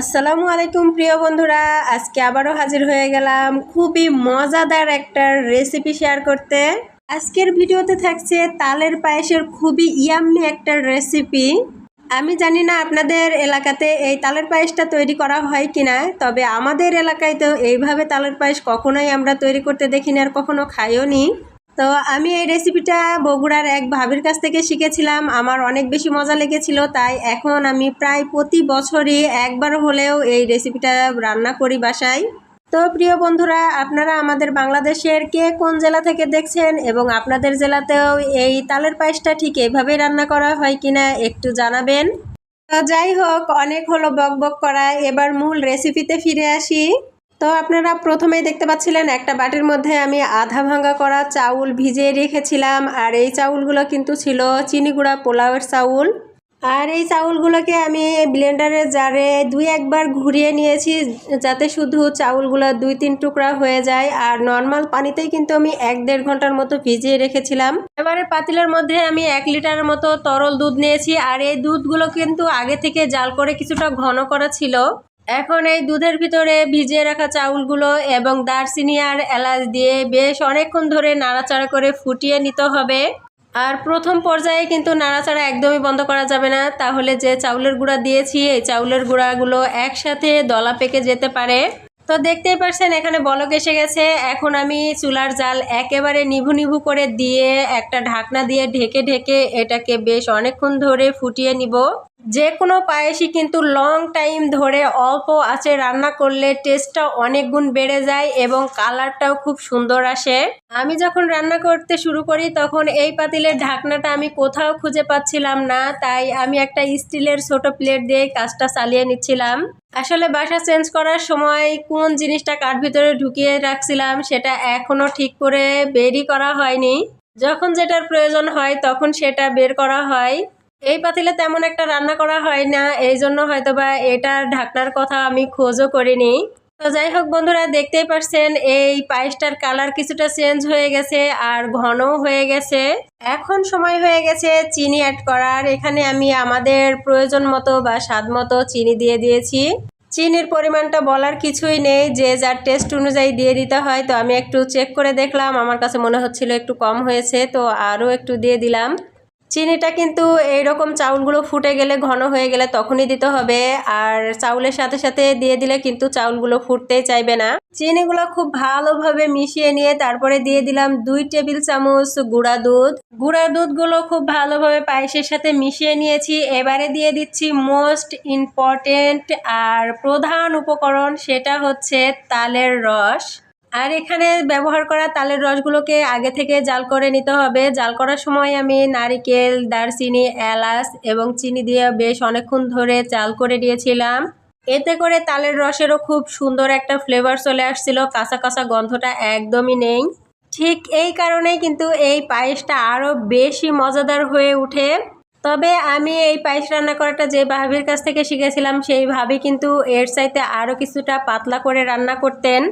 আসসালামু আলাইকুম প্রিয় বন্ধুরা, আজকে আবারও হাজির হয়ে গেলাম খুবই মজাদার একটা রেসিপি শেয়ার করতে। আজকের ভিডিওতে থাকছে তালের পায়েসের খুবই ইয়াম্মি একটা রেসিপি আমি জানি না আপনাদের এলাকাতে এই তালের পায়েসটা তৈরি করা হয় কিনা, তবে আমাদের এলাকায় তো এইভাবে তালের পায়েস কখনোই আমরা তৈরি করতে দেখিনি আর কখনো খাইও নি তো আমি এই রেসিপিটা বগুড়ার এক ভাবির কাছ থেকে শিখেছিলাম। আমার অনেক বেশি মজা লেগেছিল, তাই এখন আমি প্রায় প্রতি বছরই একবার হলেও এই রেসিপিটা রান্না করি বাসায়। তো প্রিয় বন্ধুরা, আপনারা আমাদের বাংলাদেশের কে কোন জেলা থেকে দেখছেন এবং আপনাদের জেলাতেও এই তালের পায়েসটা ঠিক এইভাবেই রান্না করা হয় কিনা একটু জানাবেন। তো যাই হোক, অনেক হলো বক বক করা। এবার মূল রেসিপিতে ফিরে আসি। তো আপনারা প্রথমেই দেখতে পাচ্ছিলেন একটা বাটির মধ্যে আমি আধা ভাঙা করা চাউল ভিজিয়ে রেখেছিলাম, আর এই চাউলগুলো কিন্তু ছিল চিনি গুঁড়া পোলাওয়ের চাউল। আর এই চাউলগুলোকে আমি ব্লেন্ডারের জারে দুই একবার ঘুরিয়ে নিয়েছি, যাতে শুধু চাউলগুলো দুই তিন টুকরা হয়ে যায়, আর নর্মাল পানিতেই কিন্তু আমি এক দেড় ঘণ্টার মতো ভিজিয়ে রেখেছিলাম। এবারে পাতিলের মধ্যে আমি এক লিটারের মতো তরল দুধ নিয়েছি, আর এই দুধগুলো কিন্তু আগে থেকে জাল করে কিছুটা ঘন করা ছিল। এখন এই দুধের ভিতরে ভিজিয়ে রাখা চাউলগুলো এবং দারচিনি আর এলাচ দিয়ে বেশ অনেকক্ষণ ধরে নাড়াচাড়া করে ফুটিয়ে নিতে হবে। আর প্রথম পর্যায়ে কিন্তু নাড়াচাড়া একদমই বন্ধ করা যাবে না। তাহলে যে চাউলের গুঁড়া দিয়েছি, এই চাউলের গুঁড়াগুলো একসাথে দলা পেকে যেতে পারে। তো দেখতেই পারছেন এখানে বলক এসে গেছে। এখন আমি চুলার জাল একেবারে নিভু নিভু করে দিয়ে একটা ঢাকনা দিয়ে ঢেকে ঢেকে এটাকে বেশ অনেকক্ষণ ধরে ফুটিয়ে নিব। যে কোনো পায়েসই কিন্তু লং টাইম ধরে অল্প আছে। রান্না করলে টেস্টটা অনেক গুণ বেড়ে যায় এবং কালারটাও খুব সুন্দর আসে। আমি যখন রান্না করতে শুরু করি, তখন এই পাতিলের ঢাকনাটা আমি কোথাও খুঁজে পাচ্ছিলাম না। তাই আমি একটা স্টিলের ছোট প্লেট দিয়ে কাজটা চালিয়ে নিচ্ছিলাম। আসলে বাসা চেঞ্জ করার সময় কোন জিনিসটা কাঠ ভিতরে ঢুকিয়ে রাখছিলাম, সেটা এখনও ঠিক করে বেরই করা হয়নি। যখন যেটার প্রয়োজন হয়, তখন সেটা বের করা হয়। এই পাতিলে তেমন একটা রান্না করা হয় না, এই জন্য হয়তো বা এটার ঢাকনার কথা আমি খোঁজও করিনি। তো যাই হোক বন্ধুরা, দেখতেই পারছেন এই পায়েসটার কালার কিছুটা চেঞ্জ হয়ে গেছে আর ঘনও হয়ে গেছে। এখন সময় হয়ে গেছে চিনি অ্যাড করার। এখানে আমি আমাদের প্রয়োজন মতো বা স্বাদ মতো চিনি দিয়ে দিয়েছি। চিনির পরিমাণটা বলার কিছুই নেই, যে যার টেস্ট অনুযায়ী দিয়ে দিতে হয়। তো আমি একটু চেক করে দেখলাম, আমার কাছে মনে হচ্ছিল একটু কম হয়েছে, তো আরও একটু দিয়ে দিলাম। চিনিটা কিন্তু এইরকম চাউলগুলো ফুটে গেলে, ঘন হয়ে গেলে তখনই দিতে হবে। আর চাউলের সাথে সাথে দিয়ে দিলে কিন্তু চাউলগুলো ফুটতেই চাইবে না। চিনিগুলো খুব ভালোভাবে মিশিয়ে নিয়ে তারপরে দিয়ে দিলাম দুই টেবিল চামচ গুঁড়া দুধ। গুঁড়া দুধগুলো খুব ভালোভাবে পায়েসের সাথে মিশিয়ে নিয়েছি। এবারে দিয়ে দিচ্ছি মোস্ট ইম্পর্টেন্ট আর প্রধান উপকরণ, সেটা হচ্ছে তালের রস। আর এখানে ব্যবহার করা তালের রসগুলোকে আগে থেকে জাল করে নিতে হবে। জাল করার সময় আমি নারিকেল, দারচিনি, এলাচ এবং চিনি দিয়ে বেশ অনেকক্ষণ ধরে জাল করে দিয়েছিলাম এতে করে তালের রসেরও খুব সুন্দর একটা ফ্লেভার চলে আসছিল। কাঁচা কাঁচা গন্ধটা একদমই নেই। ঠিক এই কারণেই কিন্তু এই পায়েসটা আরও বেশি মজাদার হয়ে ওঠে। তবে আমি এই পায়েস রান্না করাটা যে ভাবির কাছ থেকে শিখেছিলাম, সেই ভাবি কিন্তু এর চাইতে আরও কিছুটা পাতলা করে রান্না করতেন।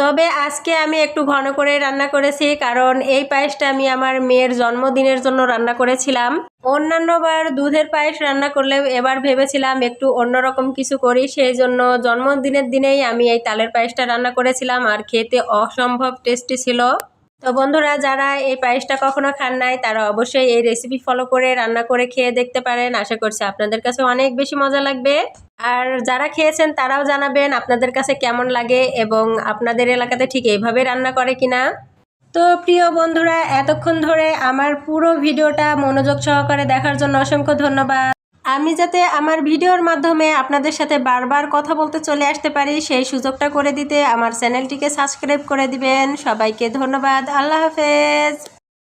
তবে আজকে আমি একটু ঘন করে রান্না করেছি, কারণ এই পায়েসটা আমি আমার মেয়ের জন্মদিনের জন্য রান্না করেছিলাম। অন্যান্যবার দুধের পায়েস রান্না করলে এবার ভেবেছিলাম একটু অন্যরকম কিছু করি, সেই জন্য জন্মদিনের দিনেই আমি এই তালের পায়েসটা রান্না করেছিলাম আর খেতে অসম্ভব টেস্টি ছিল। তো বন্ধুরা, যারা এই পায়েসটা কখনো খান নাই, তারা অবশ্যই এই রেসিপি ফলো করে রান্না করে খেয়ে দেখতে পারেন। আশা করছি আপনাদের কাছে অনেক বেশি মজা লাগবে। আর যারা খেয়েছেন তারাও জানাবেন আপনাদের কাছে কেমন লাগে এবং আপনাদের এলাকাতে ঠিক এইভাবে রান্না করে কিনা। তো প্রিয় বন্ধুরা, এতক্ষণ ধরে আমার পুরো ভিডিওটা মনোযোগ সহকারে দেখার জন্য অসংখ্য ধন্যবাদ। আমি যাতে আমার ভিডিওর মাধ্যমে আপনাদের সাথে বারবার কথা বলতে চলে আসতে পারি, সেই সুযোগটা করে দিতে আমার চ্যানেলটিকে সাবস্ক্রাইব করে দিবেন। সবাইকে ধন্যবাদ। আল্লাহ হাফেজ।